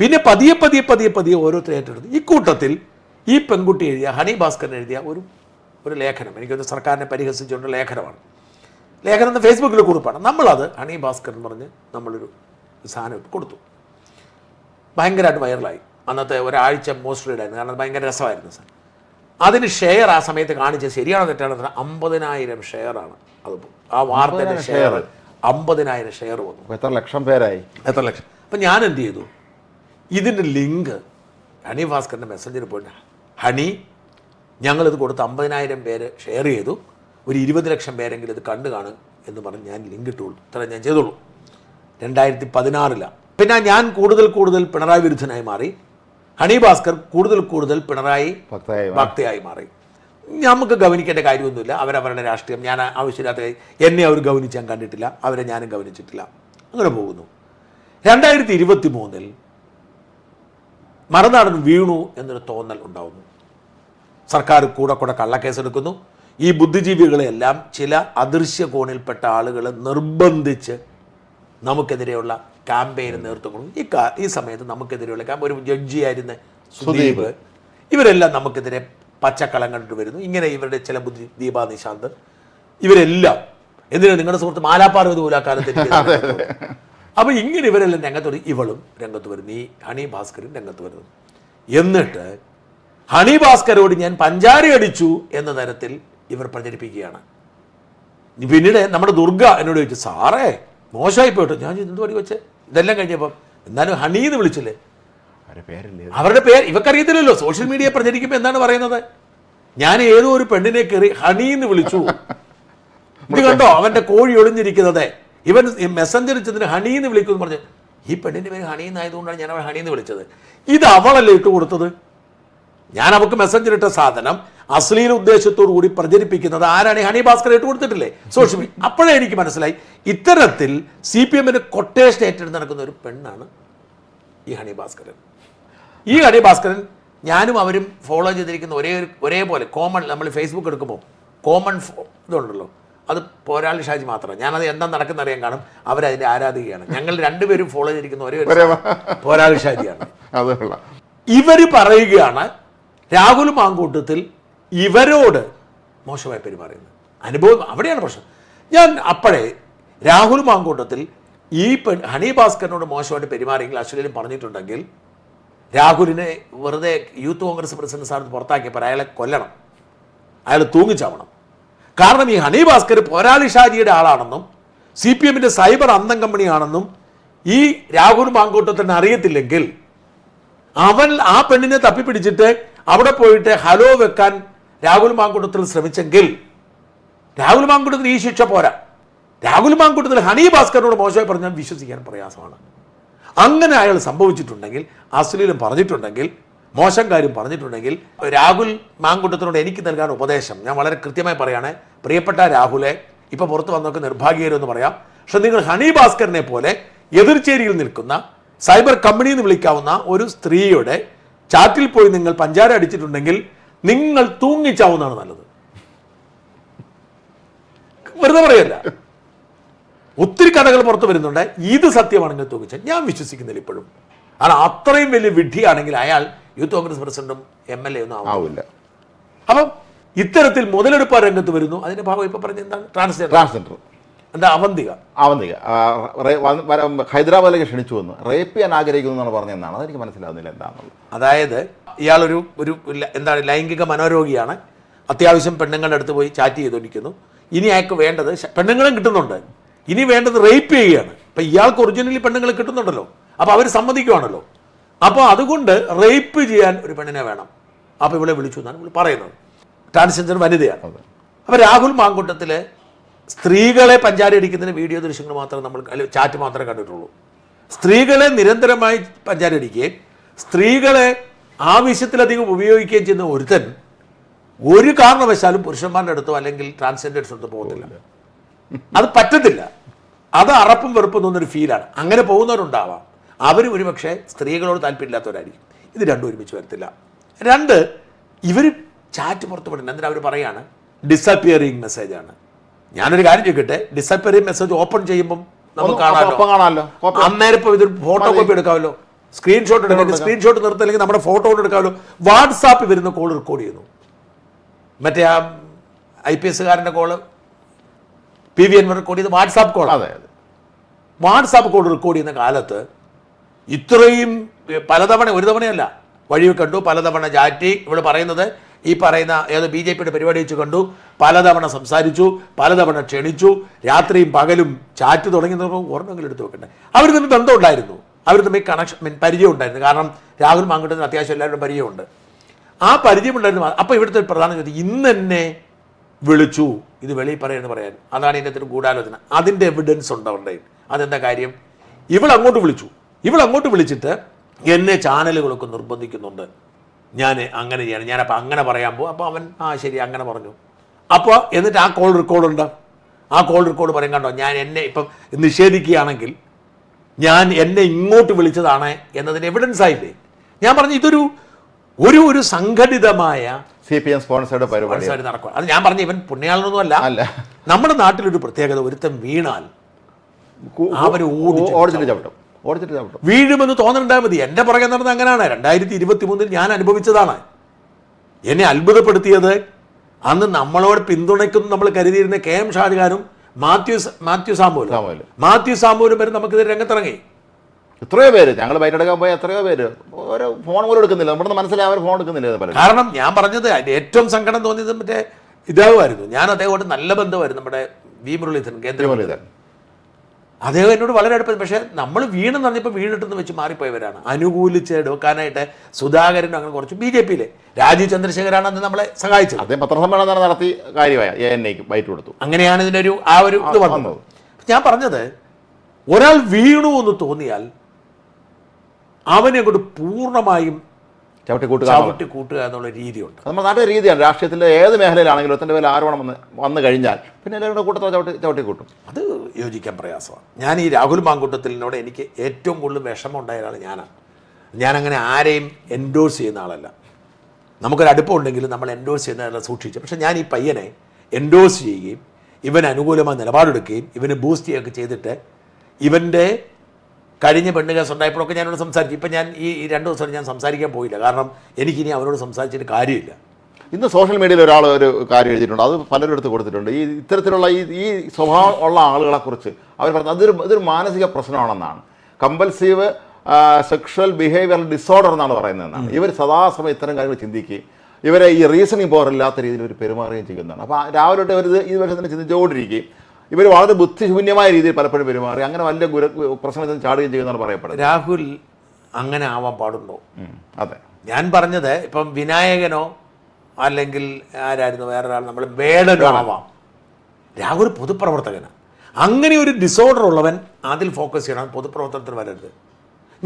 S1: പിന്നെ പതിയെ പതിയെ പതിയെ പതിയെ ഓരോരുത്തരെ ഏറ്റെടുത്ത് ഇക്കൂട്ടത്തിൽ ഈ പെൺകുട്ടി എഴുതിയ ഹണി ഭാസ്കരൻ എഴുതിയ ഒരു ഒരു ലേഖനം എനിക്കൊന്ന് സർക്കാരിനെ പരിഹസിച്ചുകൊണ്ട് ലേഖനമാണ് ലേഖനം എന്ന് ഫേസ്ബുക്കിൽ കുറിപ്പാണ് നമ്മളത് ഹണി ഭാസ്കർ എന്ന് പറഞ്ഞ് നമ്മളൊരു സാധനം കൊടുത്തു ഭയങ്കരമായിട്ട് വൈറലായി അന്നത്തെ ഒരാഴ്ച മോസ്റ്റ് റീഡായിരുന്നു കാരണം ഭയങ്കര രസമായിരുന്നു സാർ അതിന് ഷെയർ ആ സമയത്ത് കാണിച്ച് ശരിയാണോ തെറ്റാണോ അമ്പതിനായിരം ഷെയറാണ് അത് ആ വാർത്തയുടെ ഷെയർ അമ്പതിനായിരം ഷെയർ വന്നു
S2: എത്ര ലക്ഷം പേരായി
S1: എത്ര ലക്ഷം അപ്പം ഞാൻ എന്ത് ചെയ്തു ഇതിൻ്റെ ലിങ്ക് ഹണി ഭാസ്കറിൻ്റെ മെസ്സഞ്ചറിൽ പോയിട്ട് ഹണി ഞങ്ങളിത് കൊടുത്ത് അമ്പതിനായിരം പേര് ഷെയർ ചെയ്തു ഒരു ഇരുപത് ലക്ഷം പേരെങ്കിലും ഇത് കണ്ടു കാണും എന്ന് പറഞ്ഞ് ഞാൻ ലിങ്ക് ഇട്ടുള്ളൂ ഇത്ര ഞാൻ ചെയ്തോളൂ രണ്ടായിരത്തി പതിനാറിലാണ് പിന്നെ ഞാൻ കൂടുതൽ കൂടുതൽ പിണറായി വിരുദ്ധനായി മാറി ഹണി ഭാസ്കർ കൂടുതൽ കൂടുതൽ പിണറായി ഭക്തയായി മാറി നമുക്ക് ഗവനിക്കേണ്ട കാര്യമൊന്നുമില്ല അവരവരുടെ രാഷ്ട്രീയം ഞാൻ ആവശ്യമില്ലാത്ത എന്നെ അവർ ഗവനിച്ചാൻ കണ്ടിട്ടില്ല അവരെ ഞാനും ഗവനിച്ചിട്ടില്ല അങ്ങനെ പോകുന്നു രണ്ടായിരത്തി ഇരുപത്തി മൂന്നിൽ മറുനാടൻ വീണു എന്നൊരു തോന്നൽ ഉണ്ടാകുന്നു സർക്കാർ കൂടെ കൂടെ കള്ളക്കേസെടുക്കുന്നു ഈ ബുദ്ധിജീവികളെല്ലാം ചില അദൃശ്യ കോണിൽപ്പെട്ട ആളുകൾ നിർബന്ധിച്ച് നമുക്കെതിരെയുള്ള ക്യാമ്പയിന് നേതൃത്വം കൊടുക്കും ഈ ഈ സമയത്ത് നമുക്കെതിരെയുള്ള ക്യാമ്പ് ഒരു ജഡ്ജിയായിരുന്ന സുദീപ് ഇവരെല്ലാം നമുക്കെതിരെ പച്ചക്കളം കണ്ടിട്ട് വരുന്നു ഇങ്ങനെ ഇവരുടെ ചില ബുദ്ധി ദീപാ നിശാന്ത് ഇവരെല്ലാം എന്തിനാണ് നിങ്ങളുടെ സുഹൃത്ത് മാലാപ്പാർവതി പോലാക്കാലത്ത് അപ്പോൾ ഇങ്ങനെ ഇവരെല്ലാം രംഗത്ത് വരും ഇവളും രംഗത്ത് വരുന്നു ഈ ഹണി ഭാസ്കരും രംഗത്ത് വരുന്നു എന്നിട്ട് ഹണി ഭാസ്കരോട് ഞാൻ പഞ്ചാരി അടിച്ചു എന്ന തരത്തിൽ ഇവർ പ്രചരിപ്പിക്കുകയാണ് പിന്നീട് നമ്മുടെ ദുർഗ എന്നോട് ചോദിച്ചു സാറേ മോശമായി പോയിട്ടോ ഞാൻ എന്ത് വെച്ചേ ഇതെല്ലാം കഴിഞ്ഞപ്പം എന്നാലും ഹണി എന്ന് വിളിച്ചില്ലേ അവരുടെ പേര് ഇവക്കറിയത്തില്ലല്ലോ സോഷ്യൽ മീഡിയ പ്രചരിക്കുമ്പോൾ എന്താണ് പറയുന്നത് ഞാൻ ഏതോ ഒരു പെണ്ണിനെ കയറി ഹണി എന്ന് വിളിച്ചു ഇത് കണ്ടോ അവന്റെ കോഴി ഒളിഞ്ഞിരിക്കുന്നത് ഇവൻ മെസ്സഞ്ചർ ഇച്ചതിന് ഹണി എന്ന് വിളിക്കും പറഞ്ഞു ഈ പെണ്ണിന്റെ പേര് ഹണി എന്നായതുകൊണ്ടാണ് ഞാൻ അവൾ ഹണി എന്ന് വിളിച്ചത് ഇത് അവളല്ലേ ഇട്ട് കൊടുത്തത് ഞാൻ അവൾക്ക് മെസ്സഞ്ചർ ഇട്ട സാധനം അശ്ലീല ഉദ്ദേശത്തോടു കൂടി പ്രചരിപ്പിക്കുന്നത് ആരാണ് ഹണി ഭാസ്കർ ഇട്ട് കൊടുത്തിട്ടില്ലേ സോഷ്യൽ മീഡിയ അപ്പോഴേ എനിക്ക് മനസ്സിലായി ഇത്തരത്തിൽ സി പി എമ്മിന് കൊട്ടേഷൻ ഏറ്റെടുത്ത് നടക്കുന്ന ഒരു പെണ്ണാണ് ഈ ഹണി ഭാസ്കരൻ ഈ ഹണി ഭാസ്കരൻ ഞാനും അവരും ഫോളോ ചെയ്തിരിക്കുന്ന ഒരേ ഒരേപോലെ കോമൺ നമ്മൾ ഫേസ്ബുക്ക് എടുക്കുമ്പോൾ കോമൺ ഇതുണ്ടല്ലോ അത് പോരാളി ഷാജി മാത്രമാണ് ഞാനത് എന്താ നടക്കുന്ന അറിയാൻ കാണും അവരതിൻ്റെ ആരാധികയാണ് ഞങ്ങൾ രണ്ടുപേരും ഫോളോ ചെയ്തിരിക്കുന്ന ഒരേ പോരാളി ഷാജിയാണ് ഇവർ പറയുകയാണ് രാഹുൽ മാങ്കൂട്ടത്തിൽ ഇവരോട് മോശമായി പെരുമാറിയത് അനുഭവം അവിടെയാണ് പ്രശ്നം ഞാൻ അപ്പോഴേ രാഹുൽ മാങ്കൂട്ടത്തിൽ ഈ പെൺ ഹണി ഭാസ്കറിനോട് മോശമായിട്ട് പെരുമാറിയെങ്കിൽ അശ്വലിനും പറഞ്ഞിട്ടുണ്ടെങ്കിൽ രാഹുലിനെ വെറുതെ യൂത്ത് കോൺഗ്രസ് പ്രസിഡന്റ് സ്ഥാനത്ത് പുറത്താക്കിയപ്പോൾ അയാളെ കൊല്ലണം അയാൾ തൂങ്ങിച്ചാവണം കാരണം ഈ ഹണി ഭാസ്കർ പോരാളി ഷാജിയുടെ ആളാണെന്നും സി പി എമ്മിൻ്റെ സൈബർ അന്തം കമ്പനിയാണെന്നും ഈ രാഹുൽ മാങ്കൂട്ടത്തിന് അറിയത്തില്ലെങ്കിൽ അവൻ ആ പെണ്ണിനെ തപ്പിപ്പിടിച്ചിട്ട് അവിടെ പോയിട്ട് ഹലോ വെക്കാൻ രാഹുൽ മാങ്കൂട്ടത്തിൽ ശ്രമിച്ചെങ്കിൽ രാഹുൽ മാങ്കൂട്ടത്തിന് ഈ ശിക്ഷ പോരാ രാഹുൽ മാങ്കൂട്ടത്തിൽ ഹണി ഭാസ്കറിനോട് മോശമായി പറഞ്ഞാൽ വിശ്വസിക്കാൻ പ്രയാസമാണ് അങ്ങനെ അയാൾ സംഭവിച്ചിട്ടുണ്ടെങ്കിൽ അശ്ലീലം പറഞ്ഞിട്ടുണ്ടെങ്കിൽ മോശം കാര്യം പറഞ്ഞിട്ടുണ്ടെങ്കിൽ രാഹുൽ മാങ്കുട്ടത്തിനോട് എനിക്ക് നൽകാൻ ഉപദേശം ഞാൻ വളരെ കൃത്യമായി പറയുകയാണ് പ്രിയപ്പെട്ട രാഹുലെ ഇപ്പോൾ പുറത്തു വന്നൊക്കെ നിർഭാഗ്യകരെന്ന് പറയാം പക്ഷെ നിങ്ങൾ ഹണി ഭാസ്കറിനെ പോലെ എതിർചേരിയിൽ നിൽക്കുന്ന സൈബർ കമ്പനി എന്ന് വിളിക്കാവുന്ന ഒരു സ്ത്രീയുടെ ചാറ്റിൽ പോയി നിങ്ങൾ പഞ്ചാര അടിച്ചിട്ടുണ്ടെങ്കിൽ നിങ്ങൾ തൂങ്ങിച്ചാവുന്നതാണ് നല്ലത് വെറുതെ പറയല്ല ഒത്തിരി കഥകൾ പുറത്തു വരുന്നുണ്ട് ഇത് സത്യമാണെങ്കിൽ തോക്കിച്ചൻ ഞാൻ വിശ്വസിക്കുന്നില്ല ഇപ്പോഴും കാരണം അത്രയും വലിയ വിഡ്ഢിയാണെങ്കിൽ അയാൾ യൂത്ത് കോൺഗ്രസ് പ്രസിഡന്റും എം എൽ എ ഒന്നും ആവില്ല അപ്പം ഇത്തരത്തിൽ മുതലെടുപ്പ് രംഗത്ത് വരുന്നു അതിന്റെ ഭാഗം ഇപ്പൊ പറഞ്ഞ എന്താണ് ട്രാൻസ്ജെൻഡർ ട്രാൻസ്ജെൻഡർ എന്താ അവന്തിക
S2: അവന്തിക ഹൈദരാബാദിലേക്ക് ക്ഷണിച്ചു വന്നു റേപ്പ് ചെയ്യാൻ ആഗ്രഹിക്കുന്നു എന്നാണ് എന്നാണ് അതെനിക്ക് മനസ്സിലാവുന്നില്ല എന്താണെന്നുള്ളത് അതായത് ഇയാളൊരു ഒരു എന്താണ് ലൈംഗിക മനോരോഗിയാണ് അത്യാവശ്യം പെണ്ണുങ്ങളുടെ അടുത്ത് പോയി ചാറ്റ് ചെയ്തോണ്ടിരിക്കുന്നു ഇനി അയാൾക്ക് വേണ്ടത് പെണ്ണുങ്ങളും കിട്ടുന്നുണ്ട് ഇനി വേണ്ടത് റേപ്പ് ചെയ്യുകയാണ് ഇപ്പം ഇയാൾക്ക് ഒറിജിനലി പെണ്ണുങ്ങളെ കിട്ടുന്നുണ്ടല്ലോ അപ്പോൾ അവർ സമ്മതിക്കുവാണല്ലോ
S1: അപ്പോൾ അതുകൊണ്ട് റേപ്പ് ചെയ്യാൻ ഒരു പെണ്ണിനെ വേണം അപ്പോൾ ഇവിടെ വിളിച്ചു എന്നാണ് ഇവിടെ പറയുന്നത് ട്രാൻസ്ജെൻഡർ വനിതയാണ് അപ്പോൾ രാഹുൽ മാങ്കുട്ടത്തിലെ സ്ത്രീകളെ പഞ്ചാരി അടിക്കുന്നതിന് വീഡിയോ ദൃശ്യങ്ങൾ മാത്രമേ നമ്മൾ അല്ലെങ്കിൽ ചാറ്റ് മാത്രമേ കണ്ടിട്ടുള്ളൂ സ്ത്രീകളെ നിരന്തരമായി പഞ്ചാരി അടിക്കുകയും സ്ത്രീകളെ ആവശ്യത്തിലധികം ഉപയോഗിക്കുകയും ചെയ്യുന്ന ഒരുത്തൻ ഒരു കാരണവശാലും പുരുഷന്മാരുടെ അടുത്തോ അല്ലെങ്കിൽ ട്രാൻസ്ജെൻഡേഴ്സ് അടുത്തോ പോകത്തില്ല അത് പറ്റത്തില്ല അത് അറപ്പും വെറുപ്പും ഒരു ഫീലാണ് അങ്ങനെ പോകുന്നവരുണ്ടാവാം അവർ ഒരുപക്ഷെ സ്ത്രീകളോട് താല്പര്യമില്ലാത്തവരായിരിക്കും ഇത് രണ്ടും ഒരുമിച്ച് വരത്തില്ല രണ്ട് ഇവർ ചാറ്റ് പുറത്ത് വിടില്ല എന്നിട്ട് അവർ പറയാണ് ഡിസപ്പിയറിങ് മെസ്സേജാണ് ഞാനൊരു കാര്യം ചോദിക്കട്ടെ ഡിസപ്പിയറിങ് മെസ്സേജ് ഓപ്പൺ ചെയ്യുമ്പം നമുക്ക് കാണാമല്ലോ അന്നേരം ഇപ്പോൾ ഇതൊരു ഫോട്ടോ കോപ്പി എടുക്കാമല്ലോ സ്ക്രീൻഷോട്ട് എടുക്കാം സ്ക്രീൻഷോട്ട് നിർത്തില്ലെങ്കിൽ നമ്മുടെ ഫോട്ടോ കൊണ്ട് എടുക്കാമല്ലോ വാട്സാപ്പ് വരുന്ന കോൾ റെക്കോർഡ് ചെയ്യുന്നു മറ്റേ ആ ഐ പി എസ്സുകാരൻ്റെ call P V N record ചെയ്ത് വാട്സാപ്പ് കോൾ അതെ വാട്സാപ്പ് കോൾ റെക്കോർഡ് ചെയ്യുന്ന കാലത്ത് ഇത്രയും പലതവണ ഒരു തവണയല്ല വഴി കണ്ടു പലതവണ ചാറ്റി ഇവിടെ പറയുന്നത് ഈ പറയുന്ന ഏത് ബി ജെ പിയുടെ പരിപാടി വെച്ച് കണ്ടു പലതവണ സംസാരിച്ചു പലതവണ ക്ഷണിച്ചു രാത്രിയും പകലും ചാറ്റ് തുടങ്ങുന്നപ്പോൾ ഒരെണ്ണമെങ്കിലും എടുത്തു വെക്കണ്ടേ അവർ തമ്മിൽ ബന്ധം ഉണ്ടായിരുന്നു അവർ തമ്മിൽ കണക്ഷൻ മീൻ പരിചയം ഉണ്ടായിരുന്നു കാരണം രാഹുൽ മാങ്കട്ടത്തിന് അത്യാവശ്യം എല്ലാവരുടെ പരിചയമുണ്ട് ആ പരിചയമുണ്ടായിരുന്നു ഉണ്ടായിരുന്നു അപ്പോൾ ഇവിടുത്തെ പ്രധാന ചോദ്യം ഇന്ന് എന്നെ വിളിച്ചു ഇത് വെളിയിൽ പറയുമെന്ന് പറയാൻ അതാണ് ഇതിനകത്തിന് ഗൂഢാലോചന അതിൻ്റെ എവിഡൻസ് ഉണ്ട് അവരുടെ അതെന്താ കാര്യം ഇവൾ അങ്ങോട്ട് വിളിച്ചു ഇവൾ അങ്ങോട്ട് വിളിച്ചിട്ട് എന്നെ ചാനലുകളൊക്കെ നിർബന്ധിക്കുന്നുണ്ട് ഞാൻ അങ്ങനെ ചെയ്യണം ഞാനപ്പോൾ അങ്ങനെ പറയാൻ പോകും അപ്പോൾ അവൻ ആ ശരി അങ്ങനെ പറഞ്ഞു അപ്പോൾ എന്നിട്ട് ആ കോൾ റെക്കോർഡുണ്ട് ആ കോൾ റെക്കോർഡ് പറയും കണ്ടോ ഞാൻ എന്നെ ഇപ്പം നിഷേധിക്കുകയാണെങ്കിൽ ഞാൻ എന്നെ ഇങ്ങോട്ട് വിളിച്ചതാണ് എന്നതിന് എവിഡൻസ് ആയില്ലേ ഞാൻ പറഞ്ഞു ഇതൊരു ഒരു ഒരു സംഘടിതമായ സി പി എം സ്പോൺസേഡ് പരിപാടി നടക്കും അത് ഞാൻ പറഞ്ഞു ഇവൻ പുണ്യാളനൊന്നും അല്ല നമ്മുടെ നാട്ടിലൊരു പ്രത്യേകത ഒരുത്തൻ വീണാൽ അവര് ഓടിച്ചിട്ട് ചവിട്ടും ഓടിച്ചിട്ട് ചവിട്ടും വീഴുമെന്ന് തോന്നണ്ടാൽ മതി എൻ്റെ പുറകെ നടന്ന അങ്ങനെയാണ് രണ്ടായിരത്തി ഇരുപത്തി മൂന്നിൽ ഞാൻ അനുഭവിച്ചതാണ് എന്നെ അത്ഭുതപ്പെടുത്തിയത് അന്ന് നമ്മളോട് പിന്തുണയ്ക്കുന്നു നമ്മൾ കരുതിയിരുന്ന കെ എം ഷാജഹാനും മാത്യു മാത്യു സാമുവലും മാത്യു സാമുവലും വരെ നമുക്കിത് രംഗത്തിറങ്ങി
S2: എത്രയോ പേര് ഞങ്ങൾ ബൈറ്റ് എടുക്കാൻ പോയ എത്രയോ പേര് ഓരോ ഫോൺ പോലും എടുക്കുന്നില്ല നമ്മുടെ അവർ ഫോൺ എടുക്കുന്നില്ല
S1: കാരണം ഞാൻ പറഞ്ഞത് അതിൻ്റെ ഏറ്റവും സങ്കടം തോന്നിയത് മറ്റേ ഇതാവുമായിരുന്നു ഞാൻ അദ്ദേഹമായിട്ട് നല്ല ബന്ധമായിരുന്നു നമ്മുടെ വി മുരളീധരൻ കേന്ദ്ര മുരളീധരൻ അദ്ദേഹം എന്നോട് വളരെ അടുപ്പം പക്ഷേ നമ്മൾ വീണ് പറഞ്ഞപ്പോൾ വീണിട്ടെന്ന് വെച്ച് മാറിപ്പോയവരാണ് അനുകൂലിച്ച് എടുക്കാനായിട്ട് സുധാകരൻ അങ്ങനെ കുറച്ച് ബി ജെ പിയിലെ രാജീവ് ചന്ദ്രശേഖരാണ് അന്ന് നമ്മളെ സഹായിച്ചത്
S2: അദ്ദേഹം പത്രസമ്മേളനം നടത്തി കാര്യമായ എ എൻ ഐക്ക് ബൈറ്റ് കൊടുത്തു
S1: അങ്ങനെയാണ് ഇതിൻ്റെ ഒരു ആ ഒരു ഇത് വന്നത് ഞാൻ പറഞ്ഞത് ഒരാൾ വീണു എന്ന് തോന്നിയാൽ അവനെ കൊണ്ട് പൂർണ്ണമായും ചവിട്ടി കൂട്ടുക ചവിട്ടി കൂട്ടുക എന്നുള്ള രീതിയുണ്ട്
S2: നമ്മുടെ നാട്ടിലെ രീതിയാണ് രാഷ്ട്രീയത്തിൻ്റെ ഏത് മേഖലയിലാണെങ്കിലും ഒരുത്തൻ്റെ പേരിൽ ആരോപണം വന്ന് വന്നു കഴിഞ്ഞാൽ പിന്നെ എല്ലാവരുടെ കൂട്ടത്തോ ചവിട്ടി ചവിട്ടി കൂട്ടും
S1: അത് യോജിക്കാൻ പ്രയാസമാണ് ഞാൻ ഈ രാഹുൽ മാങ്കൂട്ടത്തിലിനോട് എനിക്ക് ഏറ്റവും കൂടുതൽ വിഷമം ഉണ്ടായ ഒരാൾ ഞാനാണ് ഞാനങ്ങനെ ആരെയും എൻഡോഴ്സ് ചെയ്യുന്ന ആളല്ല നമുക്കൊരു അടുപ്പമുണ്ടെങ്കിലും നമ്മൾ എൻഡോഴ്സ് ആളെ സൂക്ഷിച്ചു പക്ഷേ ഞാൻ ഈ പയ്യനെ എൻഡോഴ്സ് ചെയ്യുകയും ഇവൻ അനുകൂലമായ നിലപാടെടുക്കുകയും ഇവന് ബൂസ്റ്റ് ചെയ്യുകയൊക്കെ ചെയ്തിട്ട് ഇവൻ്റെ കഴിഞ്ഞ പെണ്ണ് കേസ് ഉണ്ടായപ്പോഴൊക്കെ ഞാനോട് സംസാരിച്ചു ഇപ്പം ഞാൻ ഈ രണ്ട് ദിവസം ഞാൻ സംസാരിക്കാൻ പോയില്ല കാരണം എനിക്കിനി അവരോട് സംസാരിച്ചിട്ട് കാര്യമില്ല
S2: ഇന്ന് സോഷ്യൽ മീഡിയയിൽ ഒരാൾ ഒരു കാര്യം എഴുതിയിട്ടുണ്ട് അത് പലരും എടുത്ത് കൊടുത്തിട്ടുണ്ട് ഈ ഇത്തരത്തിലുള്ള ഈ ഈ സ്വഭാവം ഉള്ള ആളുകളെക്കുറിച്ച് അവർ പറഞ്ഞത് അതൊരു ഇതൊരു മാനസിക പ്രശ്നമാണെന്നാണ് കമ്പൽസീവ് സെക്ഷൽ ബിഹേവിയർ ഡിസോർഡർ എന്നാണ് പറയുന്നതെന്നാണ് ഇവർ സദാസമയം ഇത്തരം കാര്യങ്ങൾ ചിന്തിക്കുകയും ഇവരെ ഈ റീസണിങ് പവർ ഇല്ലാത്ത രീതിയിൽ ഒരു പെരുമാറുകയും ചെയ്യുന്നതാണ് അപ്പോൾ രാവിലെ തൊട്ട് ഇവർ ഇത് ഈ തന്നെ ചിന്തിച്ചുകൊണ്ടിരിക്കുകയും ഇവർ വളരെ ബുദ്ധിശൂന്യമായ രീതിയിൽ പലപ്പോഴും പെരുമാറി അങ്ങനെ വലിയ ഗുര പ്രശ്നത്തിൽ ചാടുകയും ചെയ്യുന്നതാണ് പറയപ്പെടുന്നത്
S1: രാഹുൽ അങ്ങനെ ആവാൻ പാടുണ്ടോ അതെ ഞാൻ പറഞ്ഞത് ഇപ്പം വിനായകനോ അല്ലെങ്കിൽ ആരായിരുന്നു വേറൊരാൾ നമ്മൾ വേടനോ ആവാം രാഹുൽ പൊതുപ്രവർത്തകനാണ് അങ്ങനെ ഒരു ഡിസോർഡർ ഉള്ളവൻ അതിൽ ഫോക്കസ് ചെയ്യണം പൊതുപ്രവർത്തനത്തിന് വരരുത്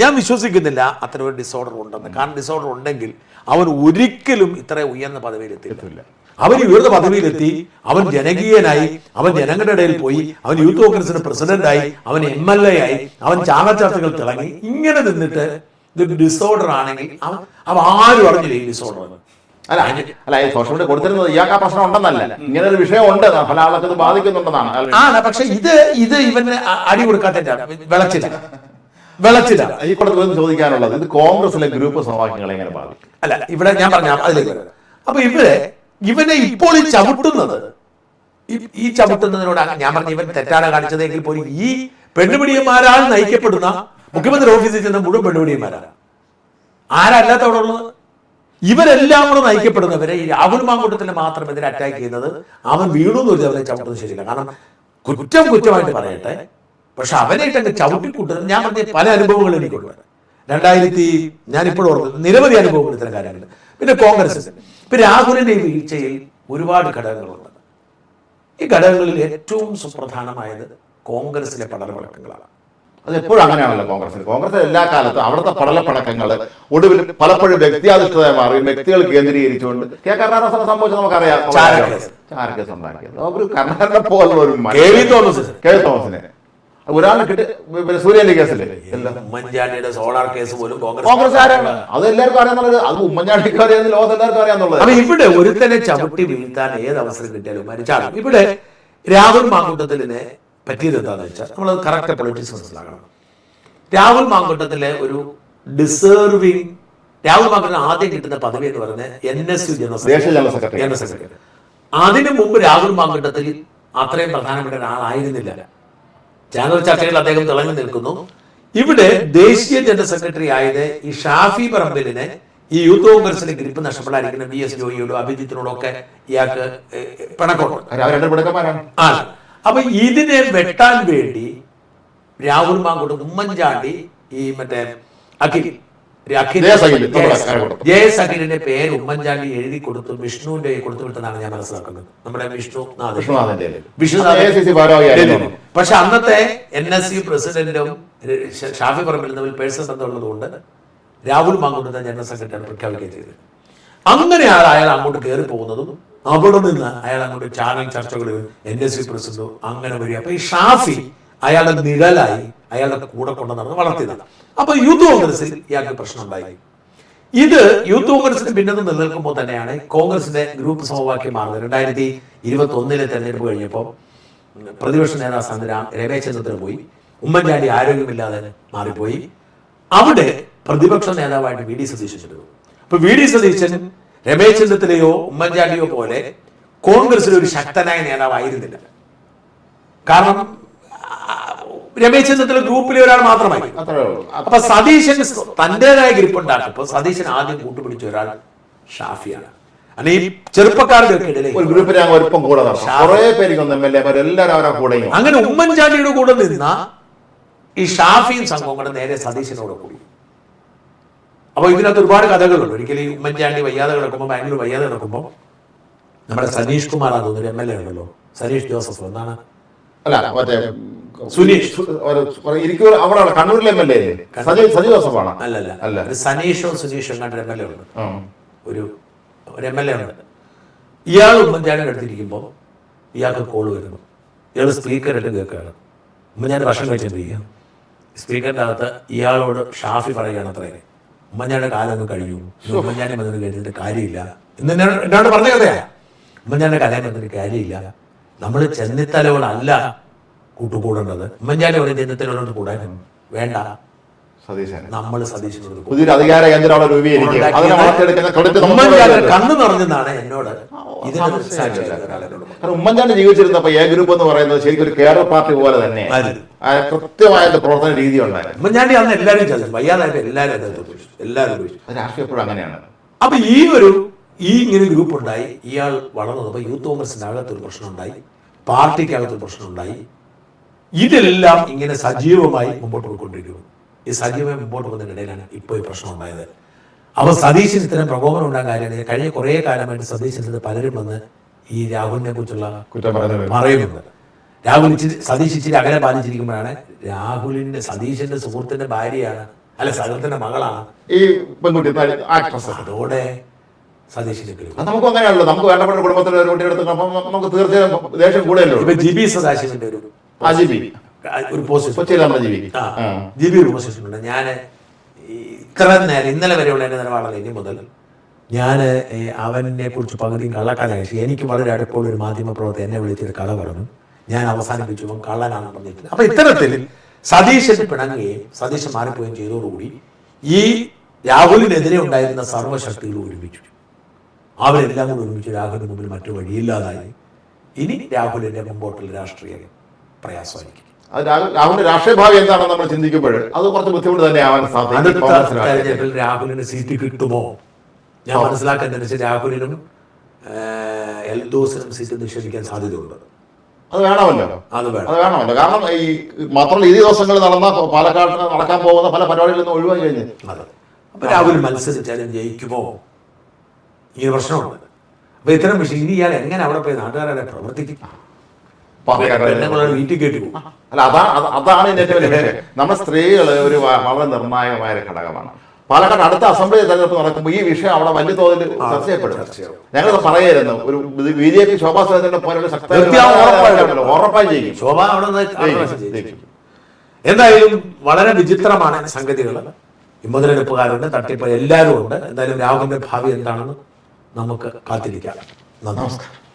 S1: ഞാൻ വിശ്വസിക്കുന്നില്ല അത്തരം ഒരു ഡിസോർഡർ ഉണ്ടെന്ന് കാരണം ഡിസോർഡർ ഉണ്ടെങ്കിൽ അവൻ ഒരിക്കലും ഇത്ര ഉയർന്ന പദവിയിൽ എത്തിയിട്ടില്ല അവൻ ഉയർന്ന പദവിയിലെത്തി അവൻ ജനകീയനായി അവൻ ജനങ്ങളുടെ ഇടയിൽ പോയി അവൻ യൂത്ത് കോൺഗ്രസിന്റെ പ്രസിഡന്റായി അവൻ എം എൽ എ ആയി അവൻ ചാകച്ചാത്തുകൾ തിളങ്ങി ഇങ്ങനെ നിന്നിട്ട് ഇതൊരു ഡിസോർഡർ ആണെങ്കിൽ അവ ആരും അറിഞ്ഞില്ല ഈ ഡിസോർഡർ
S2: അല്ല അല്ല സോഷ്യൽ മീഡിയ കൊടുത്തിരുന്നത് ഇയാൾക്ക് ആ പ്രശ്നം ഉണ്ടെന്നല്ല ഇങ്ങനെ ഒരു വിഷയം ഉണ്ട് പല ആളൊക്കെ ബാധിക്കുന്നുണ്ടെന്നാണ്
S1: പക്ഷെ ഇത് ഇത് ഇവന് അടി കൊടുക്കാത്ത വിളച്ചില്ല വിളച്ചില്ല
S2: ഈ കൊടുത്തത് ചോദിക്കാനുള്ളത് ഇത് കോൺഗ്രസിലെ ഗ്രൂപ്പ് സൗവാക്യങ്ങളെ എങ്ങനെ ബാധിക്കും
S1: അല്ല ഇവിടെ ഞാൻ പറഞ്ഞ അതിലേക്ക് അപ്പൊ ഇവിടെ ഇവനെ ഇപ്പോൾ ഈ ചവിട്ടുന്നത് ഈ ചവിട്ടുന്നതിനോട് ഞാൻ പറഞ്ഞു ഇവൻ തെറ്റാണ് കാണിച്ചതെങ്കിൽ പോലും ഈ പെണ്ണുപിടിയന്മാരാൽ നയിക്കപ്പെടുന്ന മുഖ്യമന്ത്രി ഓഫീസിൽ ചെന്ന മുഴുവൻ പെണ്ണുപിടിയന്മാരാണ് ആരല്ലാത്തവിടെ ഉള്ളത് ഇവരെല്ലാം കൂടെ നയിക്കപ്പെടുന്നവരെ ഈ രാഹുൽ മാങ്കൂട്ടത്തിന് മാത്രം എതിരെ അറ്റാക്ക് ചെയ്യുന്നത് അവൻ വീണു എന്ന് അവരെ ചവിട്ടുന്നത് ശരിയല്ല കാരണം കുറ്റം കുറ്റമായിട്ട് പറയട്ടെ പക്ഷെ അവനെ ഇട്ടങ്ങ് ചവിട്ടിക്കൂട്ടുന്നത് ഞാൻ പറഞ്ഞ പല അനുഭവങ്ങളും എനിക്കുണ്ട് രണ്ടായിരത്തി ഞാനിപ്പോഴും ഓർക്കുന്നത് നിരവധി അനുഭവങ്ങൾ ഇത്തരം കാര്യങ്ങൾ പിന്നെ കോൺഗ്രസ് ഇപ്പൊ രാഹുലിന്റെ ഈ വീഴ്ചയിൽ ഒരുപാട് ഘടകങ്ങളുണ്ട് ഈ ഘടകങ്ങളിൽ ഏറ്റവും സുപ്രധാനമായത് കോൺഗ്രസിലെ പടലപ്പടക്കങ്ങളാണ്
S2: അത് എപ്പോഴും അങ്ങനെയാണല്ലോ കോൺഗ്രസ് കോൺഗ്രസ് എല്ലാ കാലത്തും അവിടുത്തെ പടലപ്പടക്കങ്ങൾ ഒടുവിൽ പലപ്പോഴും വ്യക്തിയാധിഷ്ഠിതമായി മാറി വ്യക്തികൾ കേന്ദ്രീകരിച്ചുകൊണ്ട് കെ കരുണാകരനെ സംഭവിച്ചത് നമുക്കറിയാം ചാരക്കേസ് ഉണ്ടാക്കിയത് അവർ പോലുള്ള
S1: ഒരു കെ തോമസിനെ
S2: ഒരാളെ കിട്ടി പിന്നെ സൂര്യന്റെ കേസില്ലേ
S1: ഉമ്മൻചാണ്ടിയുടെ സോളാർ കേസ് പോലും
S2: കോൺഗ്രസ് ആരാണ് അത് എല്ലാവർക്കും അറിയാന്നുള്ളത് അത് ഉമ്മൻചാണ്ടിക്ക് അറിയാവുന്ന ലോകത്ത് എല്ലാവർക്കും അറിയാന്നുള്ളത്
S1: അപ്പൊ ഇവിടെ ഒരുത്തനെ ചവിട്ടി വീഴ്ത്താൻ ഏത് അവസരം കിട്ടിയാലും മരിച്ചാണ് ഇവിടെ രാഹുൽ മാങ്കൂട്ടത്തിലിനെ പറ്റിയത് എന്താണെന്ന് വെച്ചാൽ നമ്മൾ കറക്റ്റ് പൊളിറ്റിക്സ് മനസ്സിലാക്കണം രാഹുൽ മാങ്കൂട്ടത്തിലെ ഒരു ഡിസേർവിങ് രാഹുൽ മാങ്കൂട്ടത്തിന് ആദ്യം കിട്ടുന്ന പദവി എന്ന് പറഞ്ഞ N S U general secretary അതിനു മുമ്പ് രാഹുൽ മാങ്കൂട്ടത്തിൽ അത്രയും പ്രധാനപ്പെട്ട ഒരാളായിരുന്നില്ല ചാനൽ ചർച്ചയിൽ അദ്ദേഹം തിളങ്ങി നിൽക്കുന്നു ഇവിടെ ദേശീയ ജനറൽ സെക്രട്ടറി ആയത് ഈ ഷാഫി പറമ്പലിനെ ഈ യൂത്ത് കോൺഗ്രസിന്റെ ഗ്രിപ്പ് നഷ്ടപ്പെടാതിരിക്കുന്ന ബി എസ് ജോയിയോടും അഭിജിത്തിനോടും ഒക്കെ ഇയാൾക്ക്
S2: പിണക്കോട്ടുണ്ട്
S1: അപ്പൊ ഇതിനെ വെട്ടാൻ വേണ്ടി രാഹുൽ മാങ്കോട്ട് ഉമ്മൻചാണ്ടി ഈ മറ്റേ അഖിൽ ജയസഖിലിന്റെ പേര് ഉമ്മൻചാണ്ടി എഴുതി കൊടുത്തു വിഷ്ണുവിന്റെ കൊടുത്തു വിട്ടെന്നാണ് ഞാൻ മനസ്സിലാക്കുന്നത് നമ്മുടെ വിഷ്ണുനാഥ് വിഷ്ണുനാഥ് പക്ഷെ അന്നത്തെ എൻ എസ് സി പ്രസിഡന്റും ഷാഫി പറമ്പിൽ തമ്മിൽ പേഴ്സൺ കൊണ്ട് രാഹുൽ മാങ്കുണ്ടെന്ന ജനറൽ സെക്രട്ടറി പ്രഖ്യാപിക്കുകയും ചെയ്തത് അങ്ങനെ അയാൾ അങ്ങോട്ട് കയറി പോകുന്നതും അവിടെ നിന്ന് അയാൾ അങ്ങോട്ട് ചാനൽ ചർച്ചകൾ എൻ എസ് സി പ്രസിഡന്റും അങ്ങനെ വരിക അപ്പൊ ഈ ഷാഫി അയാളുടെ നിഴലായി അയാളുടെ കൂടെ കൊണ്ടുവന്ന് വളർത്തിയത് അപ്പൊ യൂത്ത് കോൺഗ്രസിൽ ഇയാൾക്ക് പ്രശ്നമുണ്ടായി ഇത് യൂത്ത് കോൺഗ്രസിന് പിന്നത് നിലനിൽക്കുമ്പോൾ തന്നെയാണ് കോൺഗ്രസിന്റെ ഗ്രൂപ്പ് സമവാക്യം മാറുന്നത് രണ്ടായിരത്തി ഇരുപത്തി ഒന്നിലെ തെരഞ്ഞെടുപ്പ് കഴിഞ്ഞപ്പോൾ പ്രതിപക്ഷ നേതാവ് രമേശ് ചെന്നിത്തല പോയി ഉമ്മൻചാണ്ടി ആരോഗ്യമില്ലാതെ മാറിപ്പോയി അവിടെ പ്രതിപക്ഷ നേതാവായിട്ട് വി ഡി സതീശനിരുന്നു അപ്പൊ വി ഡി സതീശൻ രമേശചന്ദ്രത്തിലെയോ ഉമ്മൻചാണ്ടിയോ പോലെ കോൺഗ്രസിലെ ഒരു ശക്തനായ നേതാവായിരുന്നില്ല കാരണം രമേശ് ചെന്നിത്തല ഗ്രൂപ്പിലെ ഒരാൾ മാത്രമായി അപ്പൊ സതീശൻ തന്റേതായ ഗ്രിപ്പ് ഉണ്ടാക്കും അപ്പൊ സതീശൻ ആദ്യം കൂട്ടുപിടിച്ച ഒരാൾ ഷാഫിയാണ് അല്ലെ ഈ ചെറുപ്പക്കാരുടെ ഒരു
S2: ഗ്രൂപ്പിൽ ഒരുപ്പം കുറേ
S1: അങ്ങനെ ഉമ്മൻചാണ്ടിയുടെ കൂടെ നിന്ന ഈ ഷാഫിയും സംഘവും കൂടെ നേരെ സതീശനോട് കൂടി അപ്പോൾ ഇതിനകത്ത് ഒരുപാട് കഥകളുണ്ട് ഒരിക്കലും ഈ ഉമ്മൻചാണ്ടി വയ്യാതെ കിടക്കുമ്പോൾ ബാംഗ്ലൂർ വയ്യാതെ കിടക്കുമ്പോൾ നമ്മുടെ സതീഷ് കുമാർ ആണ് ഒരു എം എൽ എ ഉണ്ടല്ലോ സതീഷ് ജോസഫ് എന്താണ്
S2: അല്ല മറ്റേ സുനീഷ് എനിക്ക് അവിടെയാണ് കണ്ണൂരിലെ M L A Sajeev Sajeev ജോസഫാണ്
S1: അല്ലല്ല അല്ല ഒരു സനീഷോ സുനീഷോ എങ്ങാണ്ട് എം എൽ എ ഉണ്ട് ഒരു ഒരു എം എൽ എ ഉണ്ട് ഇയാൾ ഉമ്മൻചാണ്ടിയുടെ അടുത്തിരിക്കുമ്പോൾ ഇയാൾക്ക് കോൾ വരുന്നു ഇയാൾ സ്പീക്കറിട്ട് കേൾക്കുകയാണ് ഉമ്മൻചാണ്ടി ഭക്ഷണം കഴിച്ചിട്ടിരിക്കുക സ്പീക്കറിൻ്റെ അകത്ത് ഇയാളോട് ഷാഫി പറയുകയാണ് അത്രേ ഉമ്മൻചാണ്ടിയുടെ കാലൊന്നും കഴിയൂ ഉമ്മൻചാണ്ടി വന്നത് കഴിഞ്ഞിട്ട് കാര്യമില്ല ഇന്ന് എന്നോട് പറഞ്ഞ കഥയാ ഉമ്മൻചാണ്ടിയുടെ കലയെ വന്നിട്ട് കാര്യമില്ല നമ്മൾ ചെന്നിത്തലയോടല്ല കൂട്ടുകൂടേണ്ടത് ഉമ്മൻചാണ്ടി പറയുന്നത് ഇന്നത്തിനോട് കൂടാൻ വേണ്ട നമ്മൾ
S2: പുതിയൊരു അധികാര കണ്ണു
S1: നിറഞ്ഞെന്നാണ് എന്നോട്
S2: ഉമ്മൻചാണ്ടി ജീവിച്ചിരുന്നപ്പോ എ ഗ്രൂപ്പ് എന്ന് പറയുന്നത് ശരിക്കും ഒരു കേരള പാർട്ടി പോലെ തന്നെ കൃത്യമായ പ്രവർത്തന രീതി ഉണ്ടായിരുന്നു
S1: ഉമ്മൻചാണ്ടി അന്ന് എല്ലാവരും ചതിച്ചു വയ്യാതായിട്ട് എല്ലാവരും എല്ലാവരും
S2: രാഷ്ട്രീയം അങ്ങനെയാണ്
S1: അപ്പൊ ഈ ഒരു ഈ ഇങ്ങനെ ഗ്രൂപ്പ് ഉണ്ടായി ഇയാൾ വളർന്നപ്പോ യൂത്ത് കോൺഗ്രസിന്റെ അകത്തൊരു പ്രശ്നം ഉണ്ടായി അകത്തൊരു പ്രശ്നം ഉണ്ടായി ഇതെല്ലാം ഇങ്ങനെ സജീവമായി മുമ്പോട്ട് പോയിക്കൊണ്ടിരിക്കുന്നു ഈ സജീവമായി മുമ്പോട്ട് പോകുന്നതിനിടയിലാണ് ഇപ്പോൾ ഈ പ്രശ്നം ഉണ്ടായത് അപ്പോൾ സതീശിന് ഇത്തരം പ്രകോപനം ഉണ്ടാകാൻ കാര്യം കഴിഞ്ഞ കുറേ കാലമായിട്ട് സതീശിന് പലരും വന്ന് ഈ രാഹുലിനെ കുറിച്ചുള്ള പറയുന്നുണ്ട് രാഹുൽ ഇച്ചിരി സതീശ് ഇച്ചിരി അകലെ പാലിച്ചിരിക്കുമ്പോഴാണ് രാഹുലിന്റെ സതീശന്റെ സുഹൃത്തിന്റെ ഭാര്യയാണ് അല്ല സഹൃത്തിന്റെ മകളാണ് ഈ അതോടെ സതീശിന്
S2: നമുക്ക് നമുക്ക് വേണ്ടപ്പെട്ട കുടുംബത്തിലെ ഒരു കുട്ടിയെടുത്ത് തീർച്ചയായും ദേഷ്യം കൂടുതലല്ലോ
S1: സദാശിവന്റെ ഒരു
S2: ഒരു ജിബി ഒരു
S1: ഞാൻ ഇത്ര നേരം ഇന്നലെ വരെയുള്ള എന്റെ നിലപാടല്ല ഇനി മുതൽ ഞാൻ അവനെ കുറിച്ച് പകുതിയും കള്ളക്കഥ എനിക്ക് വളരെ അടുപ്പോൾ ഒരു മാധ്യമ പ്രവർത്തകൻ എന്നെ വിളിച്ചൊരു കഥ പറഞ്ഞു ഞാൻ അവസാനിപ്പിച്ചു അവൻ കള്ളനാണ് പറഞ്ഞിട്ടില്ല അപ്പൊ ഇത്തരത്തിൽ സതീശന് പിണങ്ങുകയും സതീശൻ മാറിപ്പോവുകയും ചെയ്തതോടുകൂടി ഈ രാഹുലിനെതിരെ ഉണ്ടായിരുന്ന സർവശക്തികൾ ഒരുമിച്ചു അവരെല്ലാം കൂടി ഒരുമിച്ച് രാഹുലിന് മുമ്പിൽ മറ്റു വഴിയില്ലാതായി ഇനി രാഹുലിന്റെ മുമ്പോട്ടുള്ള രാഷ്ട്രീയം പ്രയാസമായിരിക്കും
S2: അത് രാഹുലിന്റെ രാഷ്ട്രീയ ഭാവി എന്താണെന്ന് നമ്മൾ ചിന്തിക്കുമ്പോൾ അത് കുറച്ച് ബുദ്ധിമുട്ട് തന്നെ ആവാൻ
S1: സാധ്യത രാഹുലിന് സീറ്റ് കിട്ടുമോ ഞാൻ മനസ്സിലാക്കുന്നതനുസരിച്ച് രാഹുലിനും എൽ സീറ്റ് നിഷേധിക്കാൻ സാധ്യതയുണ്ട്
S2: അത് വേണമല്ലോ അത് വേണം അത് വേണമല്ലോ കാരണം ഈ മാത്രമല്ല ഈ ദിവസങ്ങൾ നടന്ന പാലക്കാട് നടക്കാൻ പോകുന്ന പല പരിപാടികളിൽ നിന്ന് ഒഴിവാക്കി
S1: കഴിഞ്ഞു അപ്പൊ രാഹുൽ മത്സരിച്ചാലും ജയിക്കുമോ ഈ പ്രശ്നമുണ്ട് അപ്പൊ ഇത്തരം വിഷയം ഇനി ഇയാൾ എങ്ങനെ അവിടെ പോയി നാട്ടുകാരെ പ്രവർത്തിക്കും പെണ്ണുങ്ങളെ വീട്ടിൽ കയറ്റി
S2: അല്ല അതാ അതാണ് ഇതിന്റെ ഏറ്റവും വലിയ നമ്മുടെ സ്ത്രീകൾ ഒരു വളരെ നിർണായകമായ ഒരു ഘടകമാണ് പാലക്കാട് അടുത്ത അസംബ്ലി തെരഞ്ഞെടുപ്പ് നടക്കുമ്പോൾ ഈ വിഷയം അവിടെ വലിയ തോതിൽ ചർച്ച ചെയ്യപ്പെടും ഞങ്ങൾ പറയായിരുന്നു ഒരു ബി ജെ പി ശോഭാ സുരേന്ദ്രന്റെ
S1: പോലെ എന്തായാലും വളരെ വിചിത്രമാണ് സംഗതികൾ മുതലെടുപ്പുകാരുണ്ട് തട്ടിപ്പ് എല്ലാവരും ഉണ്ട് എന്തായാലും രാഹുലിന്റെ ഭാവി എന്താണെന്ന് നമുക്ക് കാത്തിരിക്കാം നമസ്കാരം